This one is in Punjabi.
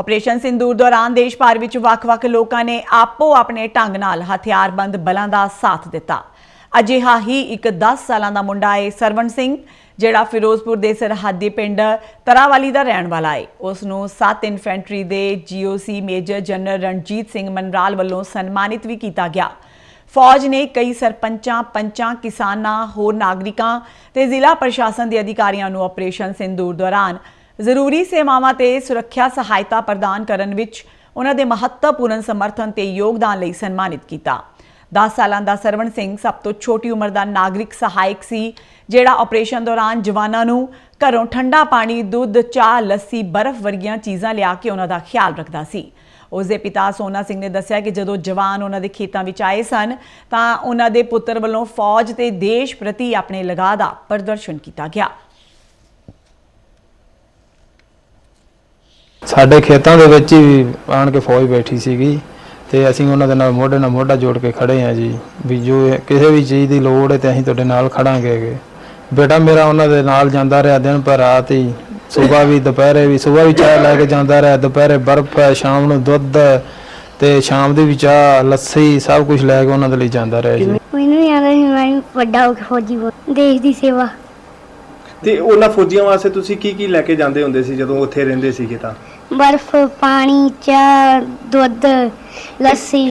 ਆਪਰੇਸ਼ਨ ਸਿੰਦੂਰ ਦੌਰਾਨ ਦੇਸ਼ ਭਰ ਵਿੱਚ ਵੱਖ-ਵੱਖ ਲੋਕਾਂ ਨੇ ਆਪੋ ਆਪਣੇ ਢੰਗ ਨਾਲ ਹਥਿਆਰਬੰਦ ਬਲਾਂ ਦਾ ਸਾਥ ਦਿੱਤਾ। ਅਜਿਹਾ ਹੀ ਇੱਕ 10 ਸਾਲਾਂ ਦਾ ਮੁੰਡਾ ਹੈ ਸਰਵਣ ਸਿੰਘ, ਜਿਹੜਾ ਫਿਰੋਜ਼ਪੁਰ ਦੇ ਸਰਹੱਦੀ ਪਿੰਡ ਤਰਾਵਾਲੀ ਦਾ ਰਹਿਣ ਵਾਲਾ ਹੈ ਉਸ ਨੂੰ 7 ਇਨਫੈਂਟਰੀ ਦੇ GOC major general Ranjit Singh Manral ਵੱਲੋਂ ਸਨਮਾਨਿਤ ਵੀ ਕੀਤਾ ਗਿਆ। ਫੌਜ ਨੇ ਕਈ ਸਰਪੰਚਾਂ, ਪੰਚਾਂ, ਕਿਸਾਨਾਂ, ਹੋਰ ਨਾਗਰਿਕਾਂ ਤੇ ਜ਼ਿਲ੍ਹਾ ਪ੍ਰਸ਼ਾਸਨ ਦੇ ਅਧਿਕਾਰੀਆਂ ਨੂੰ ਆਪਰੇਸ਼ਨ ਸਿੰਦੂਰ ਦੌਰਾਨ ਜ਼ਰੂਰੀ ਸੇਵਾਵਾਂ ਤੇ ਸੁਰੱਖਿਆ ਸਹਾਇਤਾ ਪ੍ਰਦਾਨ ਕਰਨ ਵਿੱਚ ਉਹਨਾਂ ਦੇ ਮਹੱਤਵਪੂਰਨ ਸਮਰਥਨ ਤੇ ਯੋਗਦਾਨ ਲਈ ਸਨਮਾਨਿਤ ਕੀਤਾ। 10 ਸਾਲਾਂ ਦਾ ਸਰਵਣ ਸਿੰਘ ਸਭ ਤੋਂ ਛੋਟੀ ਉਮਰ ਦਾ ਨਾਗਰਿਕ ਸਹਾਇਕ ਸੀ, ਜਿਹੜਾ ਆਪਰੇਸ਼ਨ ਦੌਰਾਨ ਜਵਾਨਾਂ ਨੂੰ ਘਰੋਂ ਠੰਡਾ ਪਾਣੀ, ਦੁੱਧ, ਚਾਹ, ਲੱਸੀ, ਬਰਫ਼ ਵਰਗੀਆਂ ਚੀਜ਼ਾਂ ਲਿਆ ਕੇ ਉਹਨਾਂ ਦਾ ਖਿਆਲ ਰੱਖਦਾ ਸੀ। ਉਸ ਦੇ ਪਿਤਾ ਸੋਨਾ ਸਿੰਘ ਨੇ ਦੱਸਿਆ ਕਿ ਜਦੋਂ ਜਵਾਨ ਉਹਨਾਂ ਦੇ ਖੇਤਾਂ ਵਿੱਚ ਆਏ ਸਨ, ਤਾਂ ਉਹਨਾਂ ਦੇ ਪੁੱਤਰ ਵੱਲੋਂ ਫੌਜ ਤੇ ਦੇਸ਼ ਪ੍ਰਤੀ ਆਪਣੇ ਲਗਾਅ ਦਾ ਪ੍ਰਦਰਸ਼ਨ ਕੀਤਾ ਗਿਆ। ਸਾਡੇ ਖੇਤਾਂ ਦੇ ਵਿੱਚ ਹੀ ਆਣ ਕੇ ਫੌਜ ਬੈਠੀ ਸੀਗੀ ਤੇ ਅਸੀਂ ਉਹਨਾਂ ਦੇ ਨਾਲ ਮੋਢੇ ਨਾਲ ਮੋਢਾ ਜੋੜ ਕੇ ਖੜੇ ਆ ਜੀ ਵੀ ਜੋ ਕਿਸੇ ਵੀ ਚੀਜ਼ ਦੀ ਲੋੜ ਹੈ ਤੇ ਅਸੀਂ ਤੁਹਾਡੇ ਨਾਲ ਖੜਾਂਗੇ। ਬੇਟਾ ਮੇਰਾ ਉਹਨਾਂ ਦੇ ਨਾਲ ਜਾਂਦਾ ਰਿਹਾ ਦਿਨ ਪਰ ਰਾਤ ਹੀ। ਸਵੇਰ ਵੀ ਦੁਪਹਿਰੇ ਵੀ ਸਵੇਰ ਵੀ ਚਾਹ ਲੈ ਕੇ ਜਾਂਦਾ ਰਿਹਾ ਦੁਪਹਿਰੇ ਬਰਫ਼ ਹੈ ਸ਼ਾਮ ਨੂੰ ਦੁੱਧ ਹੈ, ਤੇ ਸ਼ਾਮ ਦੀ ਵੀ ਚਾਹ ਲੱਸੀ ਸਭ ਕੁਝ ਲੈ ਕੇ ਉਹਨਾਂ ਦੇ ਲਈ ਜਾਂਦਾ ਰਿਹਾ ਜੀ। ਮੈਨੂੰ ਨਹੀਂ ਆਉਂਦਾ ਸੀ ਮੈਂ ਵੱਡਾ ਹੋ ਕੇ ਫੌਜੀ ਦੇਸ਼ ਦੀ ਸੇਵਾ। ਤੇ ਉਹਨਾਂ ਫੌਜੀਆਂ ਵਾਸਤੇ ਤੁਸੀਂ ਕੀ ਕੀ ਲੈ ਕੇ ਜਾਂਦੇ ਹੁੰਦੇ ਸੀ ਜਦੋਂ ਉੱਥੇ ਰਹਿੰਦੇ ਸੀਗੇ ਤਾਂ? ਬਰਫ਼ ਪਾਣੀ ਚਾਹ ਦੁੱਧ ਲੱਸੀ।